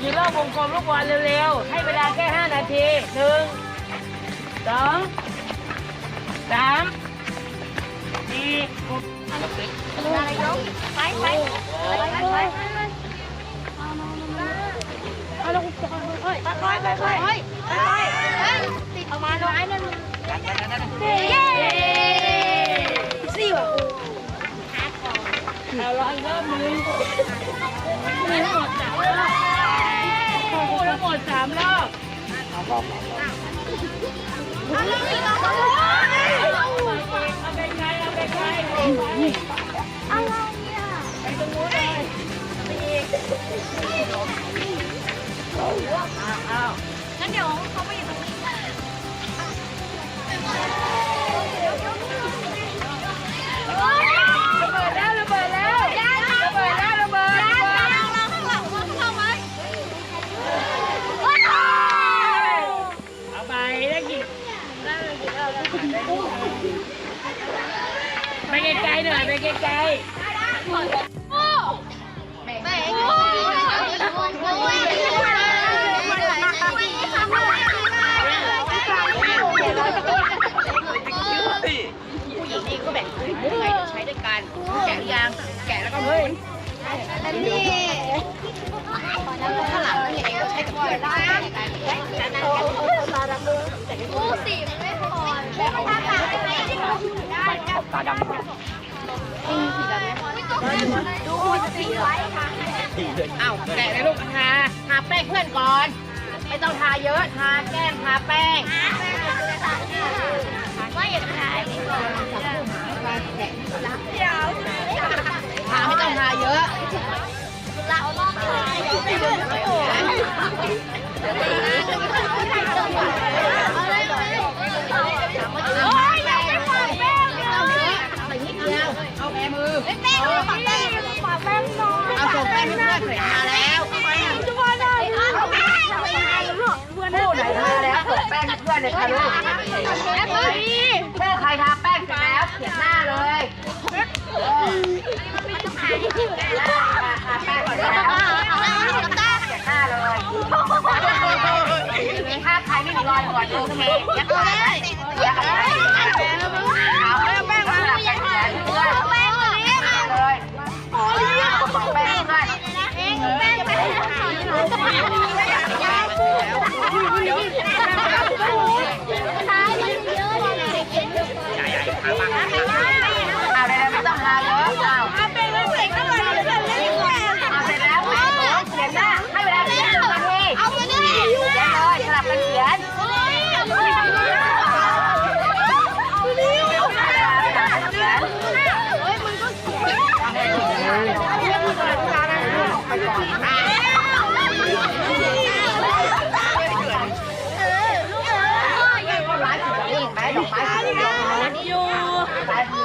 อยู่รอบวงกลมลูกบอลเร็วๆ ให้เวลาแค่ 5 นาทีหนึ่งสองสามสี่หกอะเราพลิกไปไปไปไปเอาลงค่อยค่อยค่อยค่อยค่อยติดออกมาหน่อยนั่นเย้สี่ว่ะเอาลองอีกรอบหนึงมีทั้งหมดสามรอบคู่ทั้ งหมดสามรอบเอาลงอีกเอาลงเอาไปไกลเอาไปไกลเอาไปไกลอะไรอะไปตรงนู้นเลยไปอีกอ้าวอ้าวงั้นเดี๋ยวเขาไปอยู่ตรงนี้ระเบิดแล้วระเบิดแล้ว น่อยไปไกลผู้หญิงนี่ก็แบ่งไข่มุกไงเดี๋ยวใช้ด้วยกันแกะหรือยังแกะแล้วก็หมุนข้างหลังนี่เองก็ใช้กับเพื่อนได้กันนั้นโอ้สีมันไม่พอแล้วถ้าขาดไม่ได้ได้ขอบตาดำ ดูสีไว้ค่ะอ้าวแกะเลยลูกทาทาแป้งเพื่อนก่อน ไม่ต้องทาเยอะทาแก้มทาแป้งว่าอย่าถ่ายทาไม่ต้องทาเยอะเราลอกถ่ายโอ้ พื่อนเลยค่ะลูกแม่ใครทาแป้งเสร็จแล้วเขียนหน้าเลยทาแป้งก่อนแล้วเขียนหน้าเลยถ้าใครไม่มีรอยก่อนโอเคยัดเข้าไปยัดเข้าไปเอาแป้งมาหลับไปเขียนเพื่อนเลยแป้งเพื่อนเอา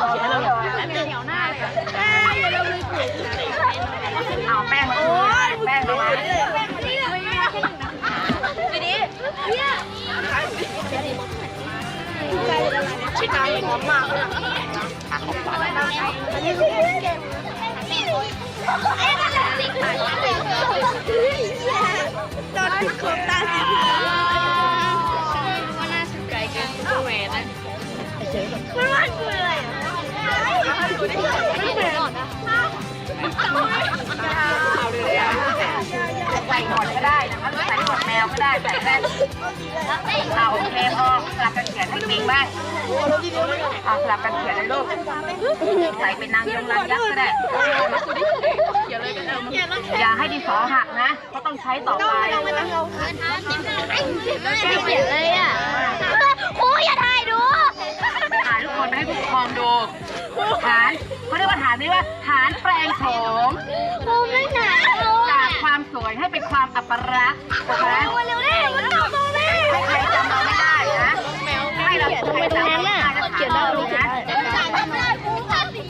เขียนเลยเอาแป้งมาแป้งมาชิคายหอมมากเลยโดนขบตาสีเหลืองว่าน่าสนใจเกินตัวแหวนนะมันว่าคืออะไร ใส่หนวดก็ได้นะคะใส่หนวดแมวก็ได้ใส่แว่นเอาโอเคพอสลับกันเขียนให้จริงบ้างเอาสลับกันเขียนเลยลูกใส่เป็นนางยงนางยักษ์ก็ได้อย่าให้ดินสอหักนะเพราต้องใช้ต่อไปเขียนเลยอะครูอย่าถ่ายดู นไปให้ผู้ปกครองดู ฐานเขาเรียกว่าฐานนี้ว่า ฐานแปลงโฉมครูไม่หนาวจากความสวยให้เป็นความอัปรักษ์ถูกไหมเร็วๆได้มันตอบมาแม่ให้ใครจำเราไม่ได้นะให้เราใครจำเราไม่ได้ก็เขียนเรานะไม่ได้ครูค่ะสี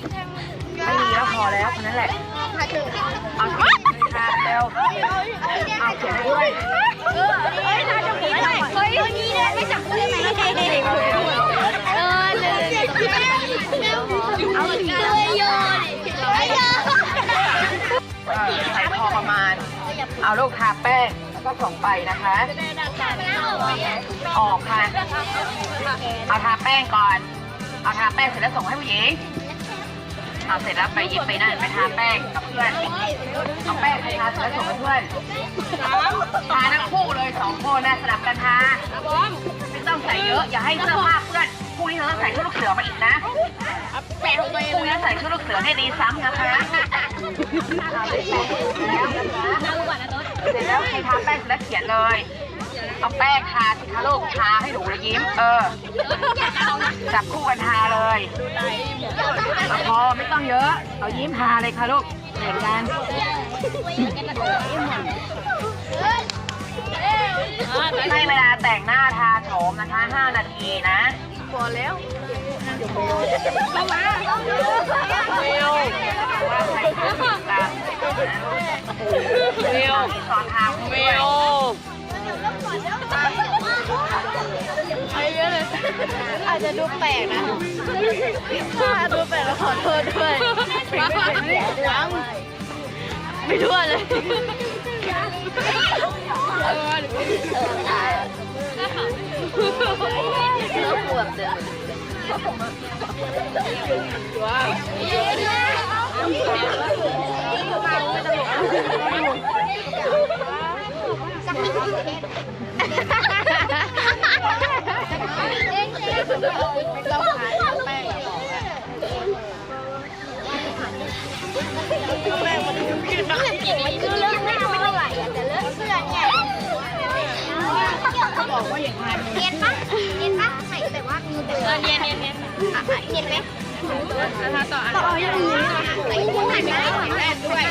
ไม่มีแล้วพอแล้วแค่นั้นแหละ เอาค่ะเร็วเอาเขียนให้ด้วยเออเฮ้ยถ่ายตรงนี้หน่อยเฮ้ยตรงนี้เนี่ยไม่จับได้ไหมเอ ใส่พอประมาณ เอาลูกทาแป้งแล้วก็ส่งไปนะคะ ออกค่ะ เอาทาแป้งก่อน เอาทาแป้งเสร็จแล้วส่งให้ผู้หญิงเอาเสร็จแล้วไปหยิบไปนั่นไปทาแป้งกับเพื่อนเอาแป้งไปทาเสร็จแล้วส่งให้เพื่อนทาทั้งคู่เลยสองคนนะสลับกันทาไม่ต้องใส่เยอะอย่าให้เสื้อผ้าเพื่อน พรุ่งนี้เธอใส่ชุดลูกเสือมาอีกนะแปะของตัวคู่นี้ใส่ชุดลูกเสือให้ดีซ้ำนะคะเอาไปแปะแล้วนะเสร็จแล้วให้ทาแป้งแล้วเขียนเลย เอาแป้งทาสิคะลูกทาให้หนูเลยยิ้ม เออ จับคู่กันทาเลยพอไม่ต้องเยอะ เอายิ้มทาเลยค่ะลูกเหมือนกันให้เวลาแต่งหน้าทาโฉมนะคะ 5 นาทีนะ พอแล้วว่าใครทำตามเร็วสอนทางเร็วอาจจะดูแปลกนะถ้าดูแปลกแล้วขอโทษด้วยยังไม่ทั่วเลย บอกว่าอย่างไรเนียนปะเนียนปะ เบอร์เนียนเนียนเนียนเนียนไหมต่อต่ออย่างนี้ใส่หัวใส่แว่นใส่แว่นด้วย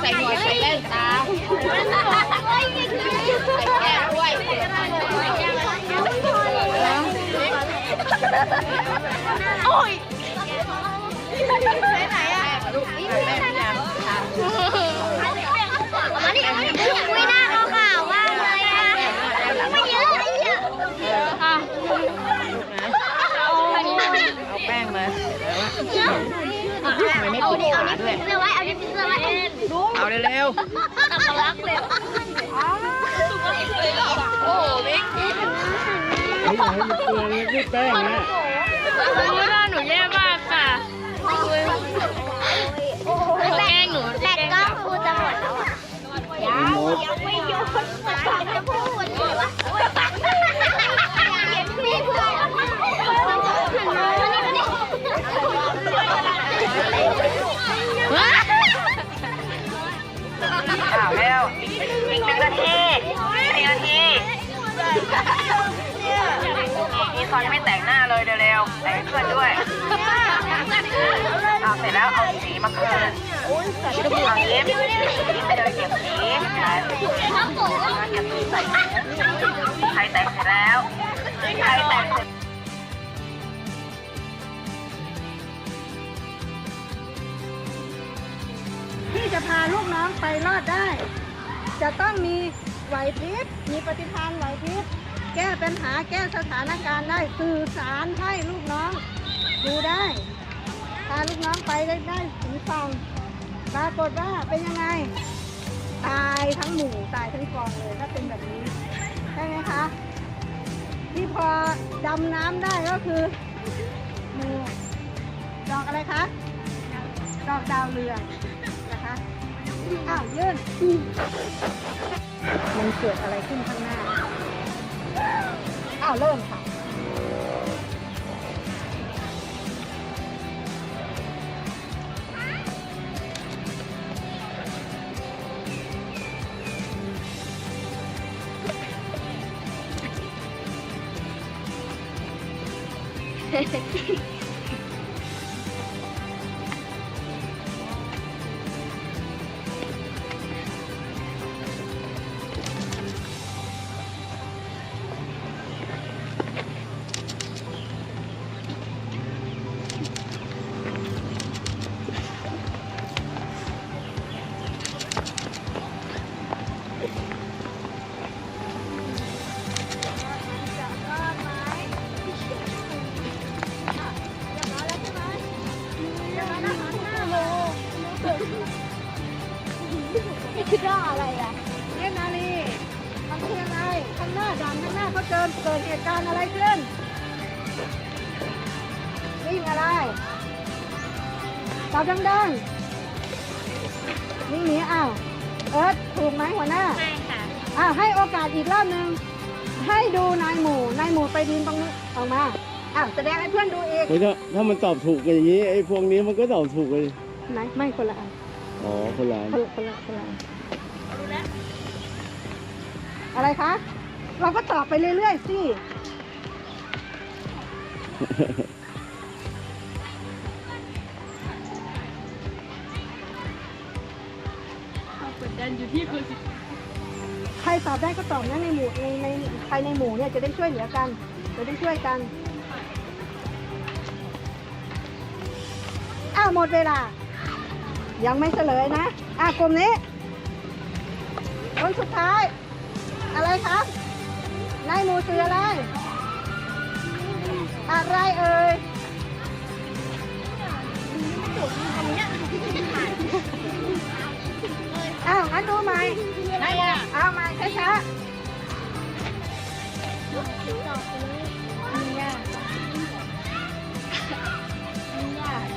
ใส่หัวใส่แว่นตาใส่แก้มด้วยโอ้ยไปไหนอะลูกนี่แม่ยังมาดิคุยน้าเขาข่าวว่าเลยอะไม่เยอะไม่เยอะอะเอาแป้ง มาทำไมไม่ปิดฝาด้วยเสื้อไว้เอาดิเสื้อไว้เอาเร็วอัตลักษณ์เลยโอ้บิ๊กนี่แป้งนะหนูแย่มากค่ะแกล้งหนูแบตก็คือจะหมดแล้วอะยังยังไม่หยุดจะพูดเลยวะ นี่เขายังไม่แต่งหน้าเลยเร็วๆแต่งให้เพื่อนด้วยเอาเสร็จแล้วเอาสีมาคืนเอายิ้มยิ้มไปเลยเก็บสีเก็บสีใส่ใครแต่งเสร็จแล้วใครแต่งเสร็จที่จะพาลูกน้องไปรอดได้ จะต้องมี ไหวพริบมีปฏิภาณไหวพริบแก้ปัญหาแก้สถานการณ์ได้สื่อสารให้ลูกน้องดูได้พาลูกน้องไปได้ได้ถึงฝั่งปรากฏว่าเป็นยังไง ตายทั้งหมู่ตายทั้งกองเลย ถ้าเป็นแบบนี้ใช่ไหมคะ ที่พอดำน้ำได้ก็คือหมู่ดอกอะไรคะ ดอกดาวเรืองนะคะอ้าวยื่น มันเกิดอะไรขึ้นข้างหน้า อ้าวเริ่มค่ะจะ ดเกิดเหตุการณ์อะไรขึ้นวิ่งอะไรตอบดังๆวิ่งหนีอ้าว เอิร์ธถูกไหมหัวหน้าใช่ค่ะ อ้าวให้โอกาสอีกรอบหนึ่งให้ดูนายหมู่นายหมู่ไปดินตรงนี้ออกมา อ้าวแสดงให้เพื่อนดูอีกเฮ้ยถ้าถ้ามันตอบถูกกันอย่างนี้ไอ้พวกนี้มันก็ตอบถูกเลย ไหนไม่คนละอันอ๋อคนละอันคนละคนละคนละอันอะไรคะ เราก็ตอบไปเรื่อยๆสิใครตอบได้ก็ตอบนะในหมู่ในในใครในหมู่เนี่ยจะได้ช่วยเหลือกัน จะได้ช่วยกัน อ้าวหมดเวลา ยังไม่เฉลยนะ อะกลุ่มนี้คนสุดท้าย อะไรคะ นายหมูสื่ออะไร อะไรเอ่ยอ้าวงั้นดูใหม่เอาใหม่ช้าๆ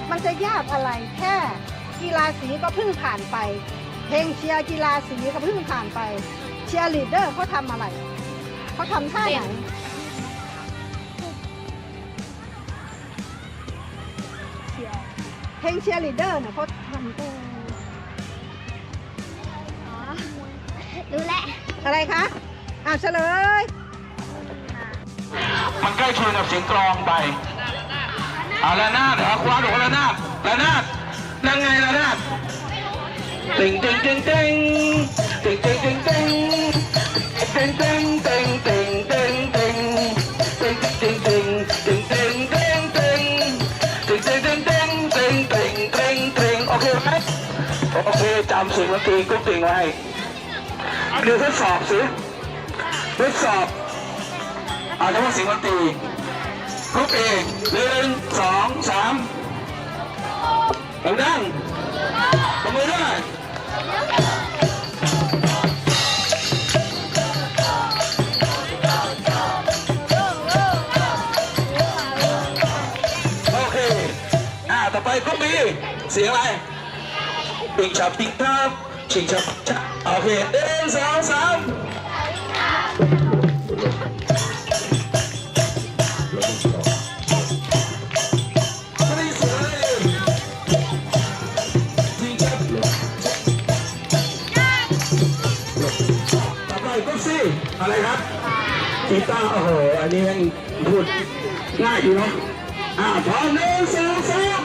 มันจะยากอะไรแค่กีฬาสีก็เพิ่งผ่านไป เพลงเชียร์กีฬาสีก็เพิ่งผ่านไป เชียร์ลีดเดอร์เขาทำอะไร เขาทำท่าไหนเพลงเชียร์ลีดเดอร์เนี่ยเขาทำตัวรู้แล้วอะไรคะอะเฉลย มันใกล้เคียงกับเสียงกลองไปเอาละนาดเหรอคว้าหนูละนาดละนาดนั่นไงละนาดติงติงติงติงติงติงติงติง โอเคจำเสียงดนตรีกุ๊กติ่งไว้ดี๋ยวทดสอบสิทดสอบอาจจะว่าเสียงดนตรีกรุ๊ปเอหนึ่งสองสามดังๆตบมือด้วย เสียงอะไรปิงชับปิงทับชิงชับชับโอเคหนึ่งสองสามอไปก็ซี่อะไรครับกีตาร์โอ้โห อันนี้แม่งพูดง่ายอยู่เนาะอ่าพร้อมหนึ่งสองสาม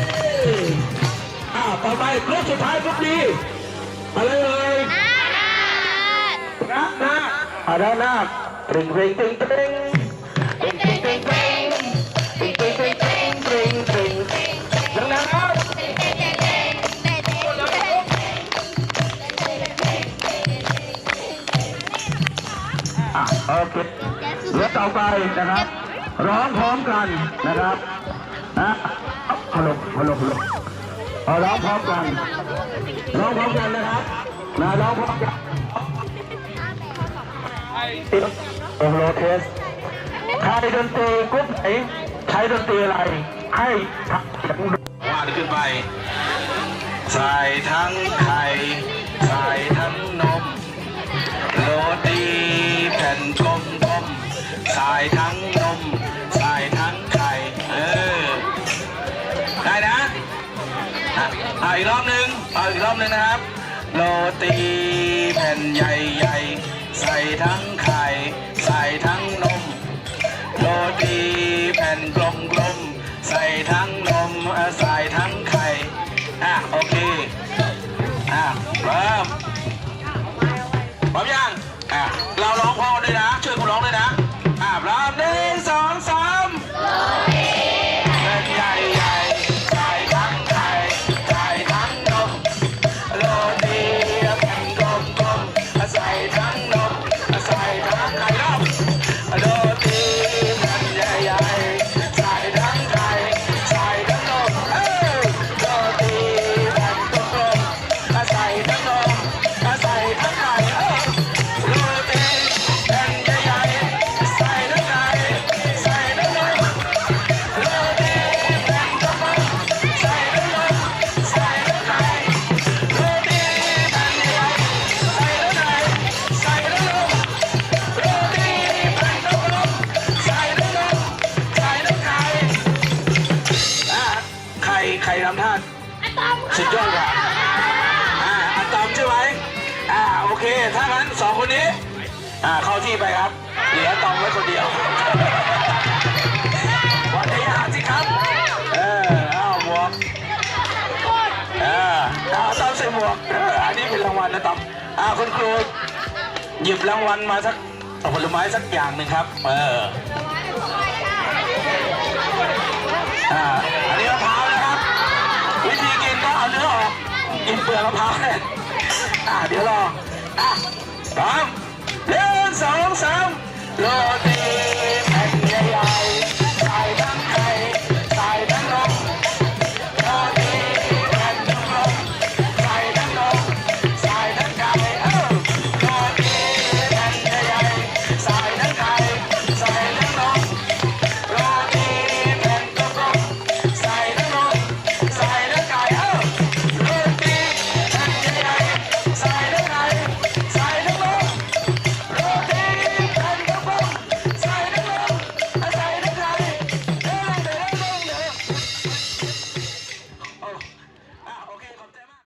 อเคอ่าต่อไปกรุ๊ปสุดท้ายกรุ๊ปดีอะไรเอ่ยนะนะอาด้านาตริงตริงตริงตริงตริงตริงตริงตริงตริงตริงตริงตริงตริงตริงตริงดังนั้นครับอะโอเคเดี๋ยวต่อไปนะครับ ร้องพร้อมกันนะครับนะ ฮัลโหลฮัลโหลฮัลโหลเอาร้องพร้อมกันร้องพร้อมกันนะครับนะร้องพร้อมกันโอ้โหเทสใครดนตรีกรุ๊ปไหนใช้ดนตรีอะไร ให้ทักเสียงว่าขึ้นไป ใส่ทั้งไข่ ใส่ทั้งนมโรตี อีกรอบหนึ่งเอาอีกรอบหนึ่งนะครับ โรตีแผ่นใหญ่ๆ ใส่ทั้งไข่ ใส่ทั้งนม โรตีแผ่นกลมๆ ใส่ทั้งนม ใส่ทั้งไข่ อะ โอเค อะเริ่ม อ่าเข้าที่ไปครับ เหลือตอมไว้คนเดียว วันนี้หาสิครับ เออเอาหมวกเออเอาตอมใส่หมวกเอออันนี้เป็นรางวัลนะตอมอ่าคุณครู หยิบรางวัลมาสักผลไม้สักอย่างหนึ่งครับ เอออ่าอันนี้มะพร้าวนะครับ วิธีกินก็เอาเนื้อออก กินเปลือกมะพร้าวเนี่ยอ่าเดี๋ยวรออะพร้อมหนึ่ง Sam, Sam, Sam. Lord,